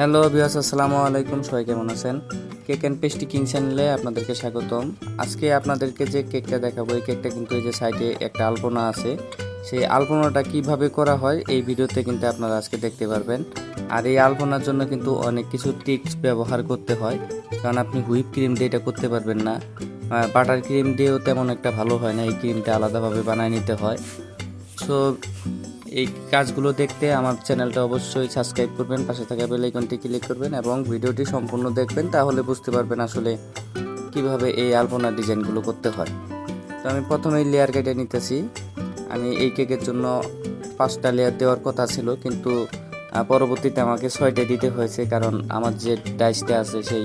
Hello বিয়াস আসসালামু আলাইকুম। সবাই কেমন আছেন? কেক অ্যান্ড পেস্টি কিং চ্যানেলে আপনাদেরকে স্বাগতম। আজকে আপনাদেরকে যে কেকটা দেখাবো, এই কেকটা কিন্তু এই যে সাইডে একটা আলপনা আছে। সেই আলপনাটা কীভাবে করা হয়, এই ভিডিওতে কিন্তু আপনারা আজকে দেখতে পারবেন। আর এই আলপনার জন্য কিন্তু অনেক কিছু টিপস ব্যবহার করতে হয়। কারণ আপনি হুইপ ক্রিম দিয়ে এটা করতে পারবেন না। বাটার ক্রিম দিয়েও তেমন একটা ভালো হয় না। এই ক্রিমটা আলাদাভাবে বানায় নিতে হয়। সো এই কাজগুলো দেখতে আমার চ্যানেলটা অবশ্যই সাবস্ক্রাইব করবেন, পাশে থাকা বেল আইকনটি ক্লিক করবেন এবং ভিডিওটি সম্পূর্ণ দেখবেন, তাহলে বুঝতে পারবেন আসলে কীভাবে এই আলপনার ডিজাইনগুলো করতে হয়। তো আমি প্রথমেই লেয়ার কেটে নিতেছি। আমি এই কেকের জন্য পাঁচটা লেয়ার দেওয়ার কথা ছিল, কিন্তু পরবর্তীতে আমাকে ছয়টা দিতে হয়েছে, কারণ আমার যে ডাইসটা আছে, সেই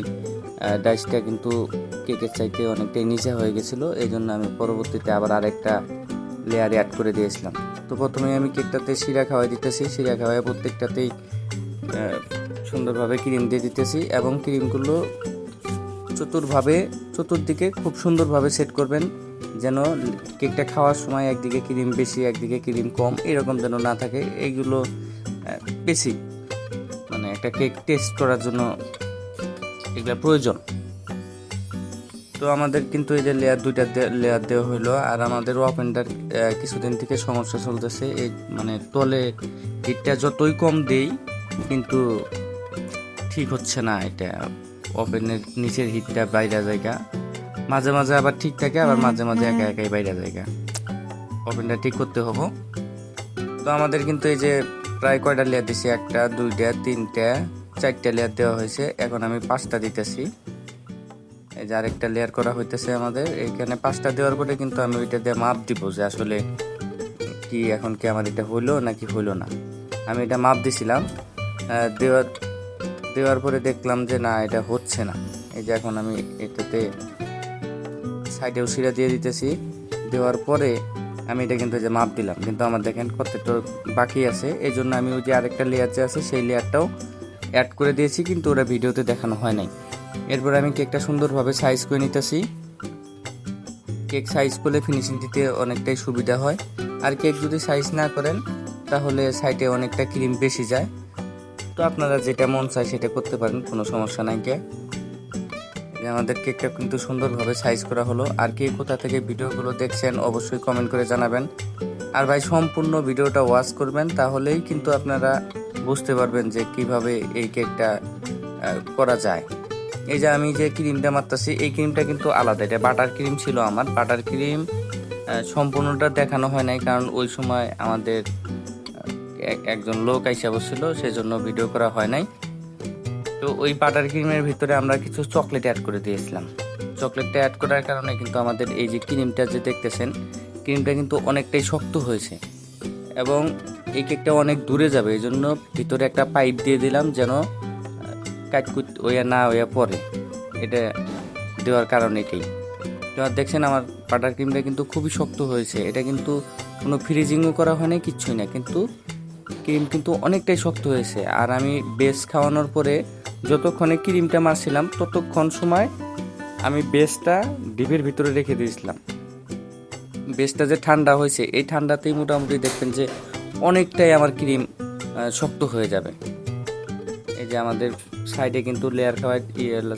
ডাইসটা কিন্তু কেকের চাইতে অনেকটাই নিচে হয়ে গেছিল এই জন্য আমি পরবর্তীতে আবার আরেকটা লেয়ারে অ্যাড করে দিয়েছিলাম। তো প্রথমে আমি কেকটাতে শিরা খাওয়াই দিতেছি। শিরা খাওয়াই প্রত্যেকটাতেই সুন্দরভাবে ক্রিম দিয়ে দিতেছি এবং ক্রিমগুলো চতুর্ভাবে, চতুর্দিকে খুব সুন্দরভাবে সেট করবেন যেন কেকটা খাওয়ার সময় একদিকে ক্রিম বেশি, একদিকে ক্রিম কম, এরকম যেন না থাকে। এইগুলো বেশি মানে একটা কেক টেস্ট করার জন্য এগুলো প্রয়োজন। তো আমাদের কিন্তু এই যে লেয়ার দুইটা লেয়ার দেওয়া হইল আর আমাদের ওপেনটার কিছুদিন থেকে সমস্যা চলতেছে। এই মানে তলে হিটটা যতই কম দেই কিন্তু ঠিক হচ্ছে না এটা। ওপেনের নিচের হিটটা বাইরে জায়গা। মাঝে মাঝে আবার ঠিক থাকে আবার মাঝে মাঝে একা একাই বাইরে জায়গা। ওপেনটা ঠিক করতে হব। তো আমাদের কিন্তু এই যে প্রায় কয়টা লেয়ার দিছি? একটা দুইটা তিনটা চারটা লেয়ার দেওয়া হয়েছে। এখন আমি পাঁচটা দিতেছি। এই যে আরেকটা লেয়ার করা হইতেছে আমাদের। এখানে পাঁচটা দেওয়ার পরে কিন্তু আমি ওইটা দিয়ে মাপ দিব যে আসলে কি এখন কি আমার এটা হইল নাকি হইল না। আমি এটা মাপ দিছিলাম। দেওয়ার দেওয়ার পরে দেখলাম যে না, এটা হচ্ছে না। এই যে এখন আমি এটাতে সাইডেও শিরা দিয়ে দিতেছি। দেওয়ার পরে আমি এটা কিন্তু যে মাপ দিলাম। কিন্তু আমার দেখেন কতটা বাকি আছে। এই জন্য আমি ওই যে আরেকটা লেয়ার যে আছে, সেই লেয়ারটাও অ্যাড করে দিয়েছি, কিন্তু ওরা ভিডিওতে দেখানো হয় নাই। এরপর আমি কেকটা সুন্দরভাবে সাইজ করে নিতেছি। কেক সাইজ করলে ফিনিশিং দিতে অনেকটাই সুবিধা হয়। আর কেক যদি সাইজ না করেন, তাহলে সাইডে অনেকটা ক্রিম বেশি যায়। তো আপনারা যেটা মন চায় সেটা করতে পারেন, কোনো সমস্যা নাই কে। আমাদের কেকটা কিন্তু সুন্দরভাবে সাইজ করা হলো। আর কে কোথা থেকে ভিডিওগুলো দেখছেন, অবশ্যই কমেন্ট করে জানাবেন। আর ভাই, সম্পূর্ণ ভিডিওটা ওয়াচ করবেন, তাহলেই কিন্তু আপনারা বুঝতে পারবেন যে কীভাবে এই কেকটা করা যায়। এই যে আমি যে ক্রিমটা মারতেছি, এই ক্রিমটা কিন্তু আলাদা। এটা বাটার ক্রিম ছিল আমার। বাটার ক্রিম সম্পূর্ণটা দেখানো হয় নাই, কারণ ওই সময় আমাদের এক- একজন লোক আইসা বসছিল, সেজন্য ভিডিও করা হয় নাই। তো ওই বাটার ক্রিমের ভিতরে আমরা কিছু চকলেট অ্যাড করে দিয়েছিলাম। চকলেটটা অ্যাড করার কারণে কিন্তু আমাদের এই যে ক্রিমটা যে দেখতেছেন ক্রিমটা কিন্তু অনেকটাই শক্ত হয়েছে। এবং এই কেকটা অনেক দূরে যাবে এই জন্য ভিতরে একটা পাইপ দিয়ে দিলাম যেন কাটকুট ওয়া না ওয়া পরে। এটা দেওয়ার কারণ এটাই। তো দেখছেন আমার বাটার ক্রিমটা কিন্তু খুবই শক্ত হয়েছে। এটা কিন্তু কোনো ফ্রিজিংও করা হয় না কিচ্ছুই না। কিন্তু ক্রিম কিন্তু অনেকটাই শক্ত হয়েছে। আর আমি বেস খাওয়ানোর পরে যতক্ষণে ক্রিমটা মারছিলাম, ততক্ষণ সময় আমি বেসটা ডিপের ভিতরে রেখে দিয়েছিলাম। বেসটা যে ঠান্ডা হয়েছে, এই ঠান্ডাতেই মোটামুটি দেখবেন যে অনেকটাই আমার ক্রিম শক্ত হয়ে যাবে। এই যে আমাদের সাইডে কিন্তু লেয়ার খাওয়াই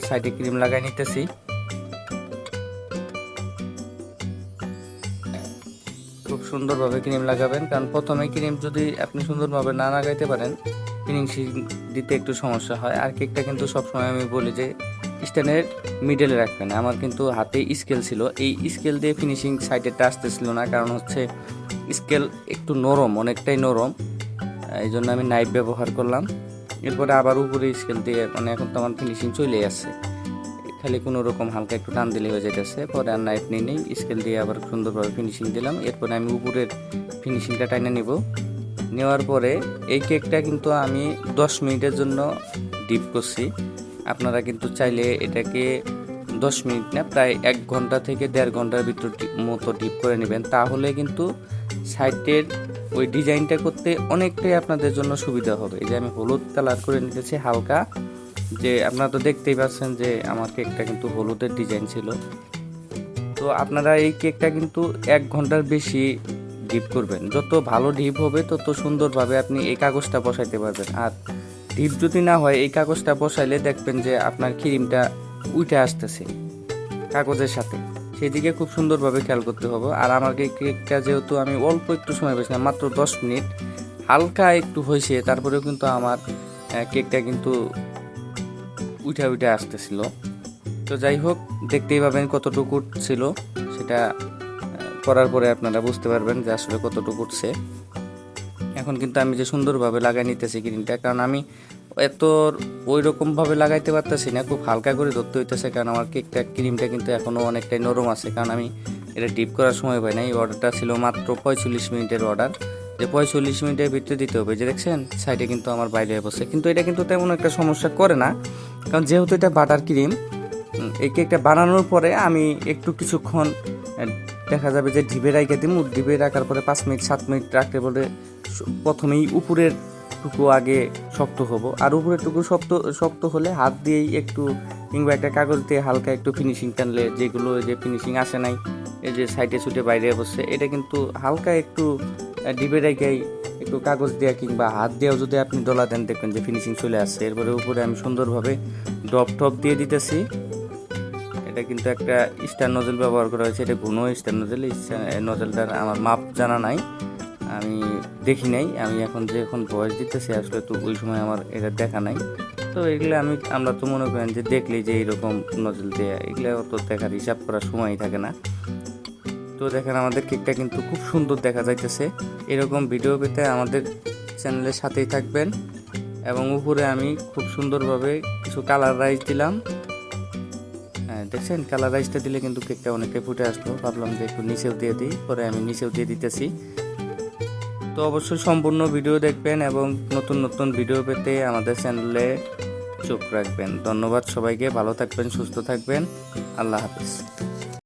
সাইডে ক্রিম লাগাই নিতেছি। খুব সুন্দরভাবে ক্রিম লাগাবেন, কারণ প্রথমে ক্রিম যদি আপনি সুন্দরভাবে না লাগাইতে পারেন ফিনিশিং দিতে একটু সমস্যা হয়। আর কেকটা কিন্তু সবসময় আমি বলি যে স্ট্যান্ডের মিডলে রাখবেন। আমার কিন্তু হাতে স্কেল ছিল। এই স্কেল দিয়ে ফিনিশিং সাইডেরটা আসতেছিল না, কারণ হচ্ছে স্কেল একটু নরম, অনেকটাই নরম। এই জন্য আমি নাইফ ব্যবহার করলাম। এরপরে আবার উপরে স্কেল দিয়ে মানে এখন তো আমার ফিনিশিং চলে আসছে খালি কোনো রকম হালকা একটু টান দিলে হয়ে যেতেছে পরে আর নাইফ নিয়ে নেই। স্কেল দিয়ে আবার সুন্দরভাবে ফিনিশিং দিলাম। এরপরে আমি উপরের ফিনিশিংটা টাইনে নিব। নেওয়ার পরে এই কেকটা কিন্তু আমি দশ মিনিটের জন্য ডিপ করছি। আপনারা কিন্তু চাইলে এটাকে দশ মিনিট না, প্রায় এক ঘণ্টা থেকে দেড় ঘণ্টার ভিতর মতো ডিপ করে নেবেন। তাহলে কিন্তু সাইডের ওই ডিজাইনটা করতে অনেকটাই আপনাদের জন্য সুবিধা হবে। এই যে আমি হলুদ কালার করে নিতেছি হালকা। যে আপনারা তো দেখতেই পাচ্ছেন যে আমার কেকটা কিন্তু হলুদের ডিজাইন ছিল। তো আপনারা এই কেকটা কিন্তু এক ঘণ্টার বেশি ডিপ করবেন। যত ভালো ডিপ হবে, তত সুন্দরভাবে আপনি এই কাগজটা বসাইতে পারবেন। আর ডিপ যদি না হয়, এই কাগজটা বসাইলে দেখবেন যে আপনার ক্রিমটা উঠে আসতেছে কাগজের সাথে। সেদিকে খুব সুন্দরভাবে খেয়াল করতে হবে। আর আমার কেকটা যেহেতু আমি অল্প একটু সময় পেয়েছিলাম মাত্র দশ মিনিট, হালকা একটু হয়েছে তারপরেও কিন্তু আমার কেকটা কিন্তু উঠে উঠে আসতেছিল। তো যাই হোক, দেখতেই পাবেন কতটুকু ছিল সেটা করার পরে আপনারা বুঝতে পারবেন যে আসলে কতটুকু উঠছে। এখন কিন্তু আমি যে সুন্দরভাবে লাগাই নিতেছি ক্রিমটা কারণ আমি এত ওই রকমভাবে লাগাইতে পারতেছি না, খুব হালকা করে ধরতে হইতেছে, কারণ আমার কেকটা, ক্রিমটা কিন্তু এখনও অনেকটাই নরম আছে, কারণ আমি এটা ডিপ করার সময় পাই না এই অর্ডারটা ছিল মাত্র পঁয়তাল্লিশ মিনিটের অর্ডার। যে পঁয়তাল্লিশ মিনিটের ভিতরে দিতে হবে যে দেখছেন সাইডে কিন্তু আমার বাইরে বসে কিন্তু এটা কিন্তু তেমন একটা সমস্যা করে না, কারণ যেহেতু এটা বাটার ক্রিম এই কেকটা বানানোর পরে আমি একটু কিছুক্ষণ দেখা যাবে যে ঢিবে রাখে দিই ঢিবে রাখার পরে পাঁচ মিনিট, সাত মিনিট রাখতে বলে প্রথমেই উপরের টুকু আগে শক্ত হব। আর উপরের টুকু শক্ত শক্ত হলে হাত দিয়েই একটু কিংবা একটা কাগজ দিয়ে হালকা একটু ফিনিশিং টানলে যেগুলো যে ফিনিশিং আসে নাই, এই যে সাইডে ছুটে বাইরে বসছে, এটা কিন্তু হালকা একটু ডিবে রেখেই একটু কাগজ দেওয়া কিংবা হাত দিয়েও যদি আপনি ডলা দেন, দেখবেন যে ফিনিশিং চলে আসছে। এরপরে উপরে আমি সুন্দরভাবে ডপ টপ দিয়ে দিতেছি। এটা কিন্তু একটা স্টার নজেল ব্যবহার করা হয়েছে, এটা ঘন স্টার নজেল নজেলটার আমার মাপ জানা নাই। আমি দেখি নাই, আমি এখন যে এখন বয়স দিতেছি, আসলে তো ওই সময় আমার এটা দেখা নাই। তো এগুলো আমি, আমরা তো মনে করেন যে দেখলেই যে এইরকম নজেল দেয়া, এগুলো অত দেখার হিসাব করার সময়ই থাকে না। তো দেখেন, আমাদের কেকটা কিন্তু খুব সুন্দর দেখা যাইতেছে। এরকম ভিডিও পেতে আমাদের চ্যানেলের সাথেই থাকবেন। এবং উপরে আমি খুব সুন্দরভাবে কিছু কালার রাইস দিলাম। হ্যাঁ দেখছেন? কালার রাইসটা দিলে কিন্তু কেকটা অনেকটাই ফুটে আসলো। ভাবলাম যে একটু নিচেও দিয়ে দিই, পরে আমি নিচেও দিয়ে দিতেছি। তো অবশ্যই সম্পূর্ণ ভিডিও দেখবেন এবং নতুন নতুন ভিডিও পেতে আমাদের চ্যানেলে চোখ রাখবেন। ধন্যবাদ সবাইকে, ভালো থাকবেন, সুস্থ থাকবেন। আল্লাহ হাফিজ।